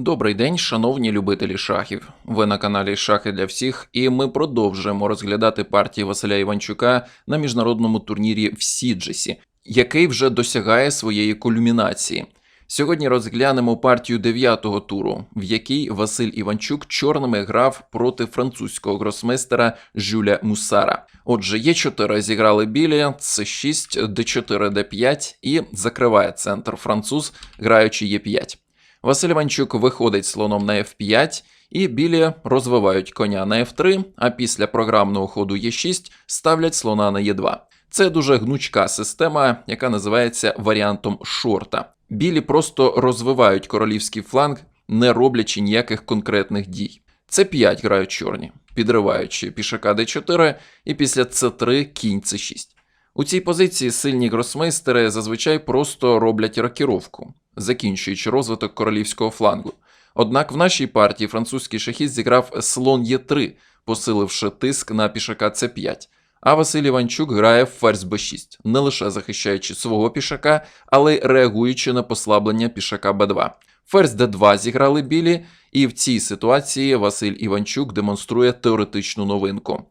Добрий день, шановні любителі шахів. Ви на каналі Шахи для всіх, і ми продовжуємо розглядати партії Василя Іванчука на міжнародному турнірі в Сіджесі, який вже досягає своєї кульмінації. Сьогодні розглянемо партію дев'ятого туру, в якій Василь Іванчук чорними грав проти французького гросмейстера Жюля Мусара. Отже, Є4 зіграли білі, С6, Д4, Д5 і закриває центр француз, граючи Е5. Василь Іванчук виходить слоном на F5, і білі розвивають коня на F3, а після програмного ходу Е6 ставлять слона на Е2. Це дуже гнучка система, яка називається варіантом шорта. Білі просто розвивають королівський фланг, не роблячи ніяких конкретних дій. Це5 грають чорні, підриваючи пішака d4 і після c3 кінь c6. У цій позиції сильні гросмейстери зазвичай просто роблять рокіровку, закінчуючи розвиток королівського флангу. Однак в нашій партії французький шахіст зіграв слон Е3, посиливши тиск на пішака С5. А Василь Іванчук грає ферзь Б6, не лише захищаючи свого пішака, але й реагуючи на послаблення пішака Б2. Ферзь Д2 зіграли білі, і в цій ситуації Василь Іванчук демонструє теоретичну новинку.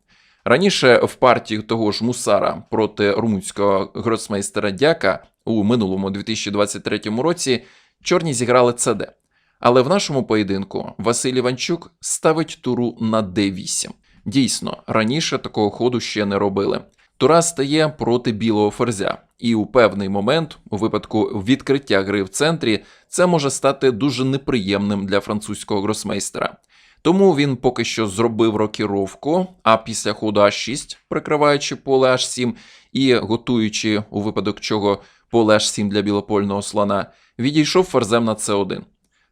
Раніше в партії того ж Мусара проти румунського гроцмейстера Дяка у минулому 2023 році чорні зіграли ЦД. Але в нашому поєдинку Василь Іванчук ставить туру на d8. Дійсно, раніше такого ходу ще не робили. Тура стає проти білого ферзя, і у певний момент, у випадку відкриття гри в центрі, це може стати дуже неприємним для французького гросмейстера. Тому він поки що зробив рокіровку, а після ходу А6, прикриваючи поле H7 і готуючи, у випадок чого поле H7 для білопольного слона, відійшов ферзем на С1.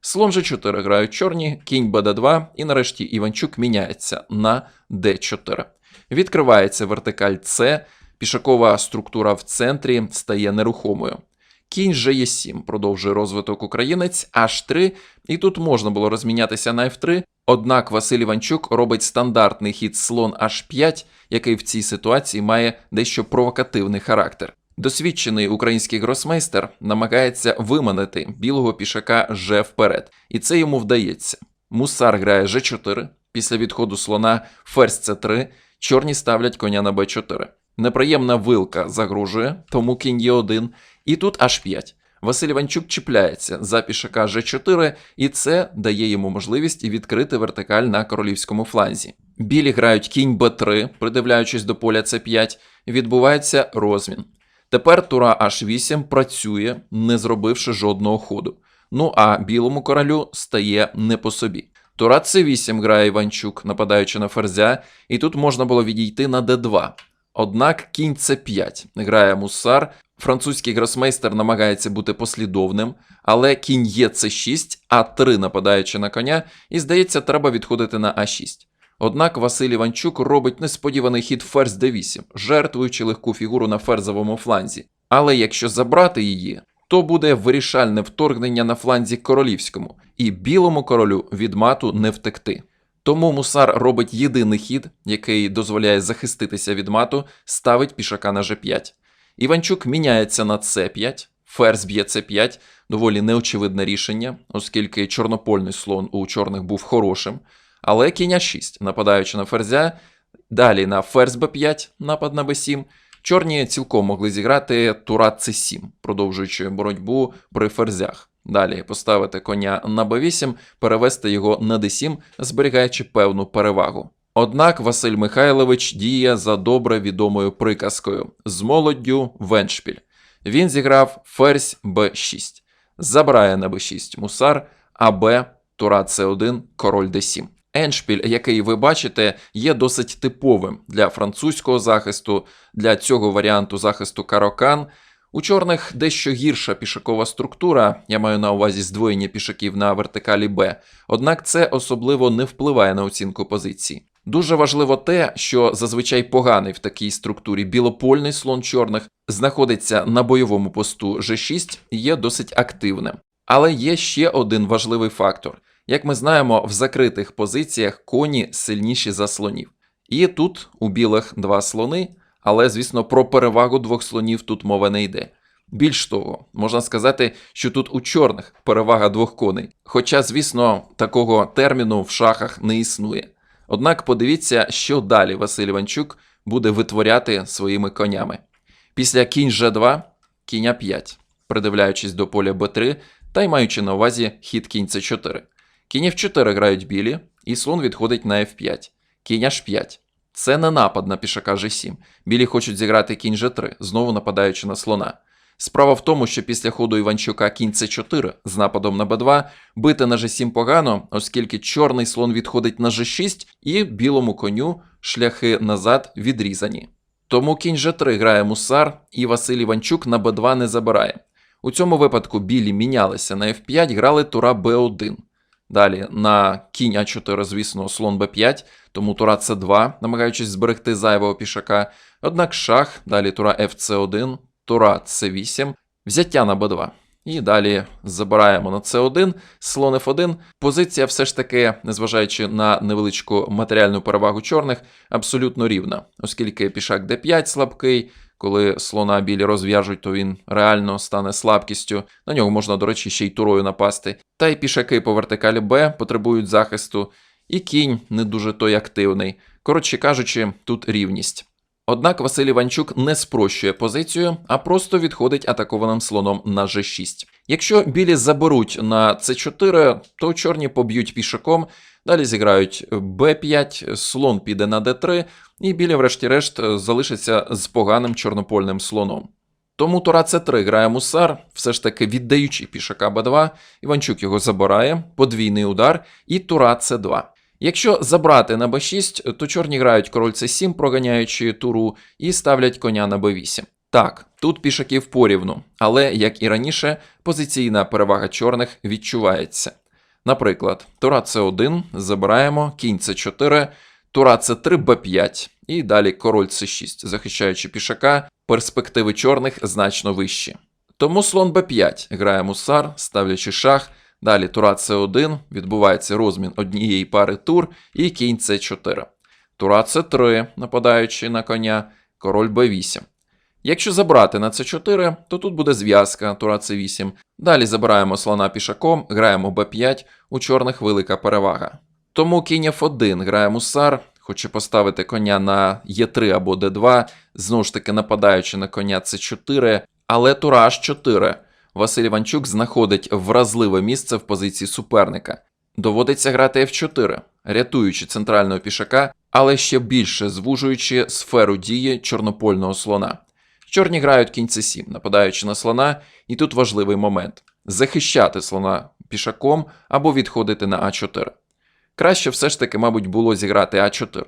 Слон G4 грають чорні, кінь БД2, і нарешті Іванчук міняється на D4. Відкривається вертикаль С, пішакова структура в центрі стає нерухомою. Кінь G7 продовжує розвиток українець, H3, і тут можна було розмінятися на F3, однак Василь Іванчук робить стандартний хід слон H5, який в цій ситуації має дещо провокативний характер. Досвідчений український гросмейстер намагається виманити білого пішака Ж вперед, і це йому вдається. Мусар грає G4, після відходу слона ферзь C3, чорні ставлять коня на b4. Неприємна вилка загрожує, тому кінь Е1, і тут H5. Василь Іванчук чіпляється за пішака G4, і це дає йому можливість відкрити вертикаль на королівському фланзі. Білі грають кінь b3, придивляючись до поля c5, відбувається розмін. Тепер тура H8 працює, не зробивши жодного ходу. Ну а білому королю стає не по собі. Тура C8 грає Іванчук, нападаючи на ферзя, і тут можна було відійти на d2. Однак кінь c5 грає мусар. Французький гросмейстер намагається бути послідовним, але кінь є c6, а3 нападаючи на коня, і здається, треба відходити на а6. Однак Василь Іванчук робить несподіваний хід ферзь d8, жертвуючи легку фігуру на ферзовому фланзі. Але якщо забрати її, то буде вирішальне вторгнення на фланзі королівському, і білому королю від мату не втекти. Тому мусар робить єдиний хід, який дозволяє захиститися від мату, ставить пішака на g5. Іванчук міняється на c5, ферзь б'є c5, доволі неочевидне рішення, оскільки чорнопольний слон у чорних був хорошим. Але кінь 6, нападаючи на ферзя, далі на ферзь b5, напад на b7. Чорні цілком могли зіграти тура c7, продовжуючи боротьбу при ферзях. Далі поставити коня на b8, перевести його на d7, зберігаючи певну перевагу. Однак Василь Михайлович діє за добре відомою приказкою з молоддю веншпіль. Він зіграв ферзь b6, забирає на b6 мусар, а b тура c1, король d7. Еншпіль, який ви бачите, є досить типовим для французького захисту, для цього варіанту захисту карокан. У чорних дещо гірша пішакова структура, я маю на увазі здвоєння пішаків на вертикалі Б, однак це особливо не впливає на оцінку позиції. Дуже важливо те, що зазвичай поганий в такій структурі білопольний слон чорних знаходиться на бойовому посту G6 і є досить активним. Але є ще один важливий фактор. Як ми знаємо, в закритих позиціях коні сильніші за слонів. І тут у білих два слони, але, звісно, про перевагу двох слонів тут мова не йде. Більш того, можна сказати, що тут у чорних перевага двох коней. Хоча, звісно, такого терміну в шахах не існує. Однак подивіться, що далі Василь Іванчук буде витворяти своїми конями. Після кінь Ж2, кінь А5, придивляючись до поля Б3 та й маючи на увазі хід кінь С4. Кінь F4 грають білі, і слон відходить на F5. Кінь H5. Це не напад на пішака G7. Білі хочуть зіграти кінь G3, знову нападаючи на слона. Справа в тому, що після ходу Іванчука кінь С4 з нападом на Б2 бити на G7 погано, оскільки чорний слон відходить на G6 і білому коню шляхи назад відрізані. Тому кінь G3 грає мусар, і Василь Іванчук на Б2 не забирає. У цьому випадку білі мінялися на F5, грали тура Б1. Далі на кінь А4, звісно, слон Б5, тому тура С2, намагаючись зберегти зайвого пішака. Однак шах, далі тура ФЦ1, тура С8, взяття на Б2. І далі забираємо на С1, слон F1. Позиція все ж таки, незважаючи на невеличку матеріальну перевагу чорних, абсолютно рівна, оскільки пішак D5 слабкий. Коли слона білі розв'яжуть, то він реально стане слабкістю. На нього можна, до речі, ще й турою напасти. Та й пішаки по вертикалі Б потребують захисту, і кінь не дуже той активний. Коротше кажучи, тут рівність. Однак Василь Іванчук не спрощує позицію, а просто відходить атакованим слоном на G6. Якщо білі заберуть на C4, то чорні поб'ють пішаком, далі зіграють B5, слон піде на D3, і білі, врешті-решт, залишаться з поганим чорнопольним слоном. Тому Тура С3 грає мусар, все ж таки віддаючи пішака Б2, Іванчук його забирає, подвійний удар, і Тура С2. Якщо забрати на Б6, то чорні грають король С7, проганяючи туру, і ставлять коня на Б8. Так, тут пішаків порівну, але, як і раніше, позиційна перевага чорних відчувається. Наприклад, тура С1 забираємо, кінь С4, тура С3, Б5, і далі король С6, захищаючи пішака, перспективи чорних значно вищі. Тому слон Б5 грає мусар, ставлячи шах, далі тура С1, відбувається розмін однієї пари тур і кінь С4. Тура С3, нападаючи на коня, король Б8. Якщо забрати на С4, то тут буде зв'язка тура С8. Далі забираємо слона пішаком, граємо Б5, у чорних велика перевага. Тому кінь F1 грає мусар, хоче поставити коня на Е3 або Д2, знову ж таки нападаючи на коня С4, але тура H4. Василь Іванчук знаходить вразливе місце в позиції суперника. Доводиться грати F4, рятуючи центрального пішака, але ще більше звужуючи сферу дії чорнопольного слона. Чорні грають кінь С7, нападаючи на слона, і тут важливий момент захищати слона пішаком або відходити на А4. Краще все ж таки, мабуть, було зіграти А4.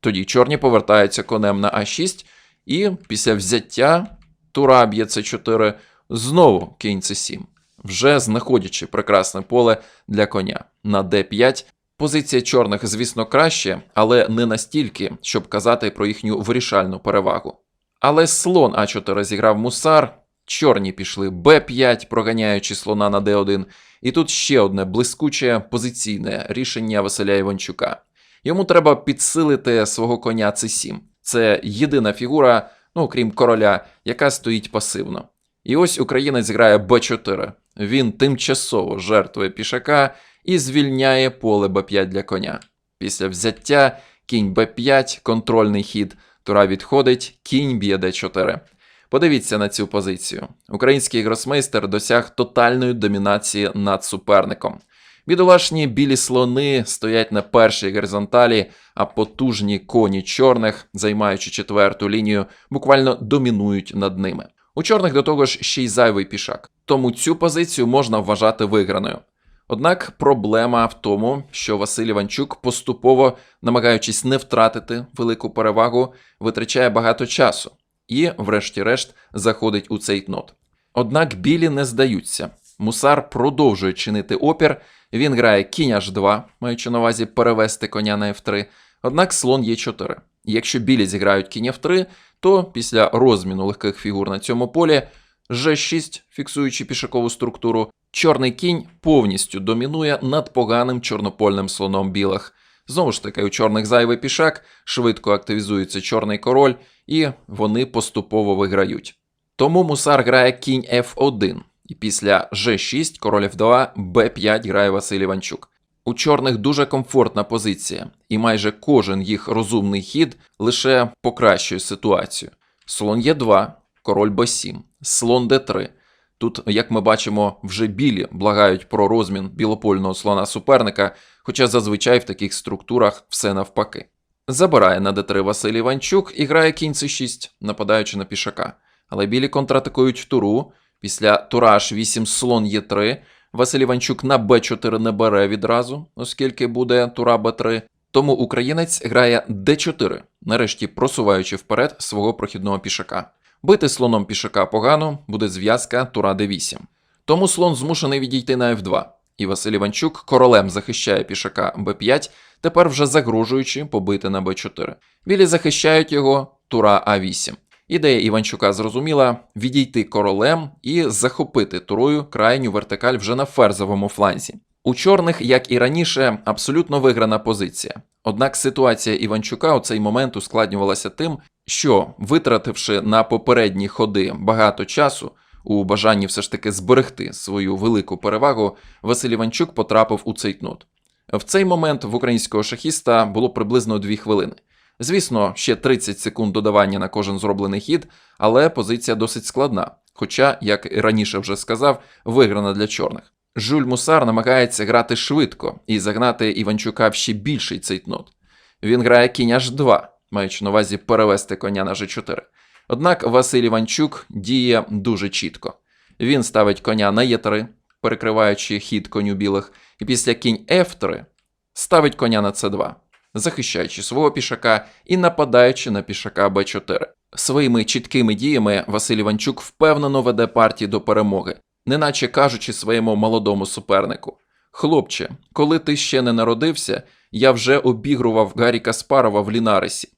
Тоді чорні повертаються конем на А6, і після взяття тура б'є С4, знову кінь С7, вже знаходячи прекрасне поле для коня на Д5. Позиція чорних, звісно, краще, але не настільки, щоб казати про їхню вирішальну перевагу. Але слон А4 зіграв мусар, чорні пішли Б5, проганяючи слона на Д1. І тут ще одне блискуче позиційне рішення Василя Іванчука. Йому треба підсилити свого коня С7. Це єдина фігура, ну крім короля, яка стоїть пасивно. І ось українець грає Б4. Він тимчасово жертвує пішака і звільняє поле Б5 для коня. Після взяття кінь Б5, контрольний хід. Тура відходить, кінь б'є Д4. Подивіться на цю позицію. Український гросмейстер досяг тотальної домінації над суперником. Бідолашні білі слони стоять на першій горизонталі, а потужні коні чорних, займаючи четверту лінію, буквально домінують над ними. У чорних до того ж ще й зайвий пішак, тому цю позицію можна вважати виграною. Однак проблема в тому, що Василь Іванчук, поступово намагаючись не втратити велику перевагу, витрачає багато часу і, врешті-решт, заходить у цей нот. Однак білі не здаються. Мусар продовжує чинити опір. Він грає кінь H2, маючи на увазі перевести коня на F3, однак слон Е4. Якщо білі зіграють кінь F3, то після розміну легких фігур на цьому полі G6, фіксуючи пішакову структуру, чорний кінь повністю домінує над поганим чорнопольним слоном білих. Знову ж таки, у чорних зайвий пішак, швидко активізується чорний король, і вони поступово виграють. Тому мусар грає кінь F1, і після G6 король F2, B5 грає Василь Іванчук. У чорних дуже комфортна позиція, і майже кожен їх розумний хід лише покращує ситуацію. Слон Е2, король Б7, слон Д3. Тут, як ми бачимо, вже білі благають про розмін білопольного слона суперника, хоча зазвичай в таких структурах все навпаки. Забирає на d3 Василь Іванчук і грає кінь c6, нападаючи на пішака. Але білі контратакують туру. Після тура h8 слон Е3. Василь Іванчук на b4 не бере відразу, оскільки буде тура b3. Тому українець грає d4, нарешті просуваючи вперед свого прохідного пішака. Бити слоном пішака погано, буде зв'язка тура d8. Тому слон змушений відійти на f2. І Василь Іванчук королем захищає пішака b5, тепер вже загрожуючи побити на b4. Білі захищають його тура а8. Ідея Іванчука зрозуміла відійти королем і захопити турою крайню вертикаль вже на ферзовому фланзі. У чорних, як і раніше, абсолютно виграна позиція. Однак ситуація Іванчука у цей момент ускладнювалася тим, що, витративши на попередні ходи багато часу, у бажанні все ж таки зберегти свою велику перевагу, Василь Іванчук потрапив у цейтнот. В цей момент в українського шахіста було приблизно 2 хвилини. Звісно, ще 30 секунд додавання на кожен зроблений хід, але позиція досить складна. Хоча, як і раніше вже сказав, виграна для чорних. Жюль Мусар намагається грати швидко і загнати Іванчука в ще більший цейтнот. Він грає кінь H2, маючи на увазі перевести коня на G4. Однак Василь Іванчук діє дуже чітко. Він ставить коня на Е3, перекриваючи хід коню білих, і після кінь F3 ставить коня на С2 захищаючи свого пішака і нападаючи на пішака Б4. Своїми чіткими діями Василь Іванчук впевнено веде партії до перемоги, неначе кажучи своєму молодому супернику: Хлопче, коли ти ще не народився, я вже обігрував Гаррі Каспарова в Лінарисі.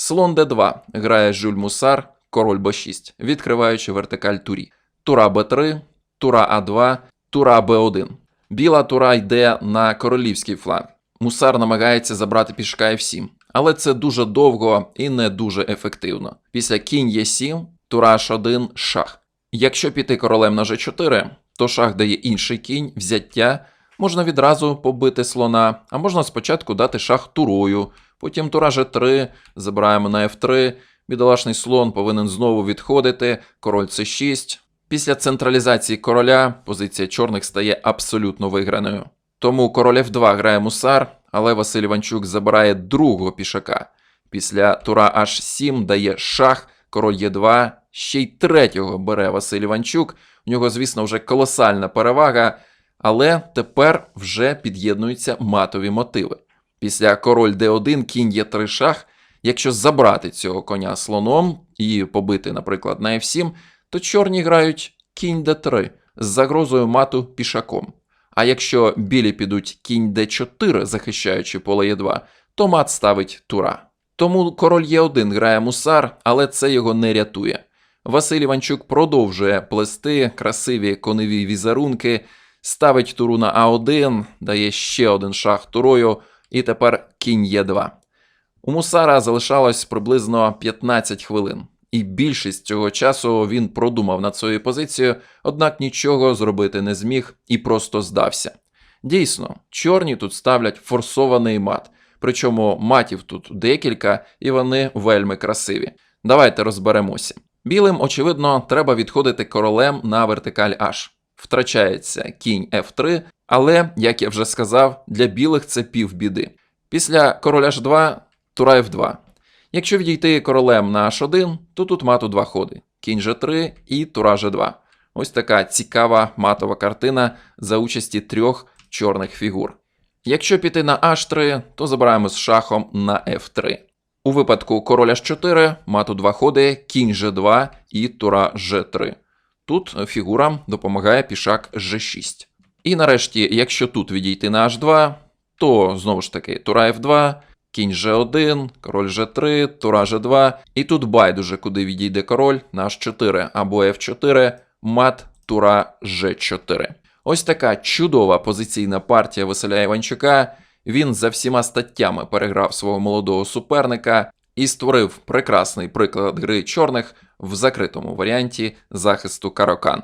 Слон Д2 грає Жюль Мусар, король Б6, відкриваючи вертикаль турі. Тура Б3, тура А2, тура Б1. Біла тура йде на королівський фланг. Мусар намагається забрати пішка F7, але це дуже довго і не дуже ефективно. Після кінь Е7, тура H1, шах. Якщо піти королем на G4, то шах дає інший кінь, взяття, можна відразу побити слона, а можна спочатку дати шах турою, потім тура G3, забираємо на F3, бідолашний слон повинен знову відходити, король C6. Після централізації короля позиція чорних стає абсолютно виграною. Тому король F2 грає мусар, але Василь Іванчук забирає другого пішака. Після тура H7 дає шах, король Е2, ще й третього бере Василь Іванчук. У нього, звісно, вже колосальна перевага, але тепер вже під'єднуються матові мотиви. Після король d1, кінь Е3 шах. Якщо забрати цього коня слоном і побити, наприклад, на F7, то чорні грають кінь d3 з загрозою мату пішаком. А якщо білі підуть кінь d4, захищаючи поле Е2, то мат ставить тура. Тому король Е1 грає мусар, але це його не рятує. Василь Іванчук продовжує плести красиві коневі візерунки, ставить туру на А1, дає ще один шах турою, і тепер кінь Е2. У мусара залишалось приблизно 15 хвилин, і більшість цього часу він продумав над своєю позицією, однак нічого зробити не зміг і просто здався. Дійсно, чорні тут ставлять форсований мат, причому матів тут декілька, і вони вельми красиві. Давайте розберемося. Білим, очевидно, треба відходити королем на вертикаль H. Втрачається кінь F3, але, як я вже сказав, для білих це півбіди. Після короля H2 тура F2. Якщо відійти королем на H1, то тут мату два ходи: кінь G3 і тура G2. Ось така цікава матова картина за участі трьох чорних фігур. Якщо піти на H3, то забираємо з шахом на F3. У випадку короля H4 мату два ходи, кінь G2 і тура G3. Тут фігурам допомагає пішак G6. І нарешті, якщо тут відійти на H2, то знову ж таки тура F2, кінь G1, король G3, тура G2, і тут байдуже, куди відійде король на H4 або F4, мат тура G4. Ось така чудова позиційна партія Василя Іванчука. Він за всіма статтями переграв свого молодого суперника і створив прекрасний приклад гри чорних, в закритому варіанті захисту Карокан.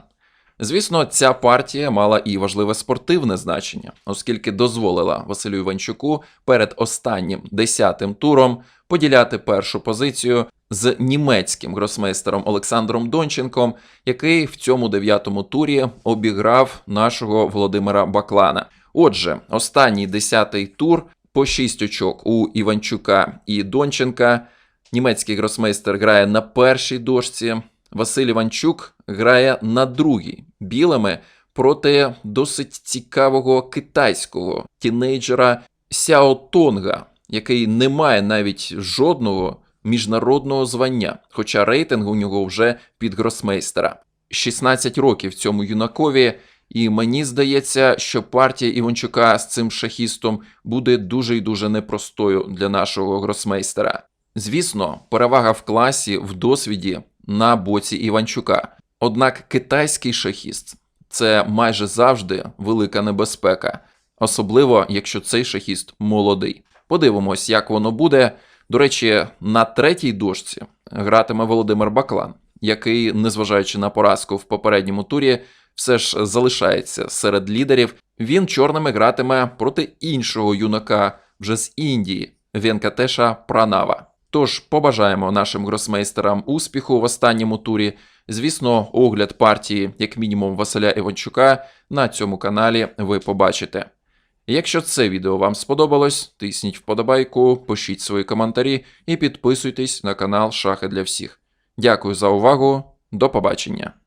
Звісно, ця партія мала і важливе спортивне значення, оскільки дозволила Василю Іванчуку перед останнім десятим туром поділяти першу позицію з німецьким гросмейстером Олександром Донченком, який в цьому дев'ятому турі обіграв нашого Володимира Баклана. Отже, останній десятий тур по 6 очок у Іванчука і Донченка. Німецький гросмейстер грає на першій дошці. Василь Іванчук грає на другій білими проти досить цікавого китайського тінейджера Сяо Тонга, який не має навіть жодного міжнародного звання, хоча рейтинг у нього вже під гросмейстера. 16 років цьому юнакові, і мені здається, що партія Іванчука з цим шахістом буде дуже і дуже непростою для нашого гросмейстера. Звісно, перевага в класі в досвіді на боці Іванчука. Однак китайський шахіст це майже завжди велика небезпека, особливо якщо цей шахіст молодий. Подивимось, як воно буде. До речі, на третій дошці гратиме Володимир Баклан, який, незважаючи на поразку в попередньому турі, все ж залишається серед лідерів. Він чорними гратиме проти іншого юнака вже з Індії Венкатеша Пранава. Тож побажаємо нашим гросмейстерам успіху в останньому турі. Звісно, огляд партії, як мінімум, Василя Іванчука на цьому каналі ви побачите. Якщо це відео вам сподобалось, тисніть вподобайку, пишіть свої коментарі і підписуйтесь на канал Шахи для всіх. Дякую за увагу, до побачення!